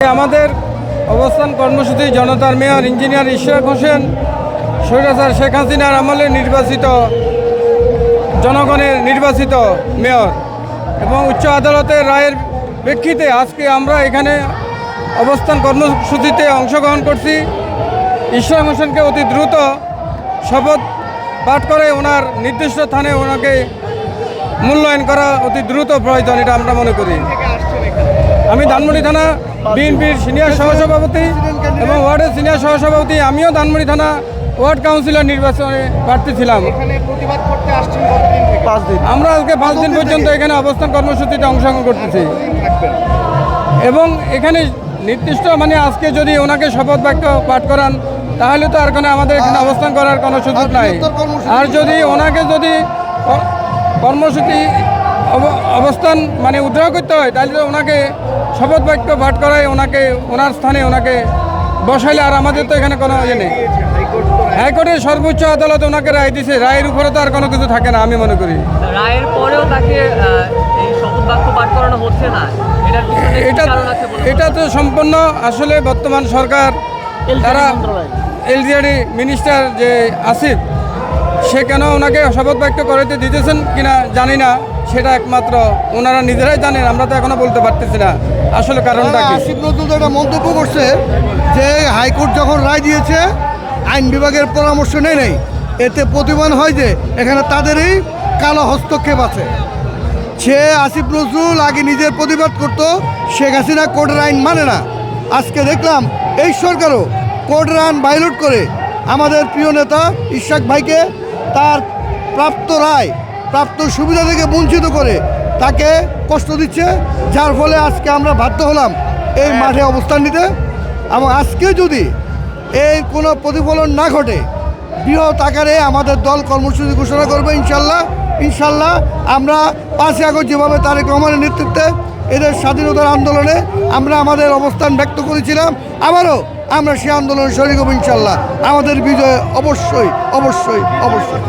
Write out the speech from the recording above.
আমাদের অবস্থান কর্মসূচি জনতার মেয়র ইঞ্জিনিয়ার ইশরাক হোসেন, স্বৈরাচার শেখ হাসিনার আমলে নির্বাচিত জনগণের নির্বাচিত মেয়র এবং উচ্চ আদালতের রায়ের প্রেক্ষিতে আজকে আমরা এখানে অবস্থান কর্মসূচিতে অংশগ্রহণ করছি। ইশরাক হোসেনকে অতি দ্রুত শপথ পাঠ করে ওনার নির্দিষ্ট স্থানে ওনাকে মূল্যায়ন করা অতি দ্রুত প্রয়োজন, এটা আমরা মনে করি। আমি ধানমন্ডি থানা বিএনপির সিনিয়র সহসভাপতি এবং ওয়ার্ডের সিনিয়র সহসভাপতি আমিও ধানমন্ডি থানা ওয়ার্ড কাউন্সিলর নির্বাচনে প্রার্থী ছিলাম। আমরা আজকে পাঁচ দিন পর্যন্ত এখানে অবস্থান কর্মসূচিতে অংশগ্রহণ করতেছি। এবং এখানে নির্দিষ্ট মানে আজকে যদি ওনাকে শপথ বাক্য পাঠ করান তাহলে তো আর কোনো আমাদের এখানে অবস্থান করার কোনো সুযোগ নাই। আর যদি ওনাকে যদি কর্মসূচি অবস্থান মানে উদ্ধার করতে হয় তাহলে তো ওনাকে শপথ বাক্য পাঠ করায় ওনাকে ওনার স্থানে ওনাকে বসাইলে আর আমাদের তো এখানে কোনো ইয়ে নেই। হাইকোর্ট হাইকোর্টের সর্বোচ্চ আদালত ওনাকে রায় দিছে রায়ের উপরে তো আর কোনো কিছু থাকে না আমি মনে করি। রায়ের পরেও তাকে পাঠ করানো হচ্ছে না এটা এটা তো সম্পূর্ণ আসলে বর্তমান সরকার তারা এলজিআরডি মিনিস্টার যে আসিফ সে কেন ওনাকে শপথ বাক্য করাতে দিতেছেন কিনা জানি না সেটা একমাত্র ওনারা নিজেরাই জানেন আমরা তো এখনও বলতে পারতেছি না। আসলে কারণটা আসিফ নজরুল একটা মন্তব্য করছে যে হাইকোর্ট যখন রায় দিয়েছে আইন বিভাগের পরামর্শ নেই নেই। এতে প্রতিমান হয় যে এখানে তাদেরই কালো হস্তক্ষেপ আছে। সে আসিফ নজরুল আগে নিজের প্রতিবাদ করত শেখ হাসিনা কোর্টের আইন মানে না। আজকে দেখলাম এই সরকারও কোর্টের আইন বাইলুট করে আমাদের প্রিয় নেতা ইশাক ভাইকে তার প্রাপ্ত রায় প্রাপ্ত সুবিধা থেকে বঞ্চিত করে তাকে কষ্ট দিচ্ছে যার ফলে আজকে আমরা বাধ্য হলাম এই মাঠে অবস্থান নিতে। এবং আজকে যদি এই কোনো প্রতিফলন না ঘটে বৃহৎ আকারে আমাদের দল কর্মসূচি ঘোষণা করবে ইনশাল্লাহ। ইনশাল্লাহ আমরা পাঁচই আগস্ট যেভাবে তারেক রহমানের নেতৃত্বে এদের স্বাধীনতার আন্দোলনে আমরা আমাদের অবস্থান ব্যক্ত করেছিলাম আবারও আমরা সেই আন্দোলনে শরিক হব ইনশাল্লাহ। আমাদের বিজয় অবশ্যই অবশ্যই অবশ্যই।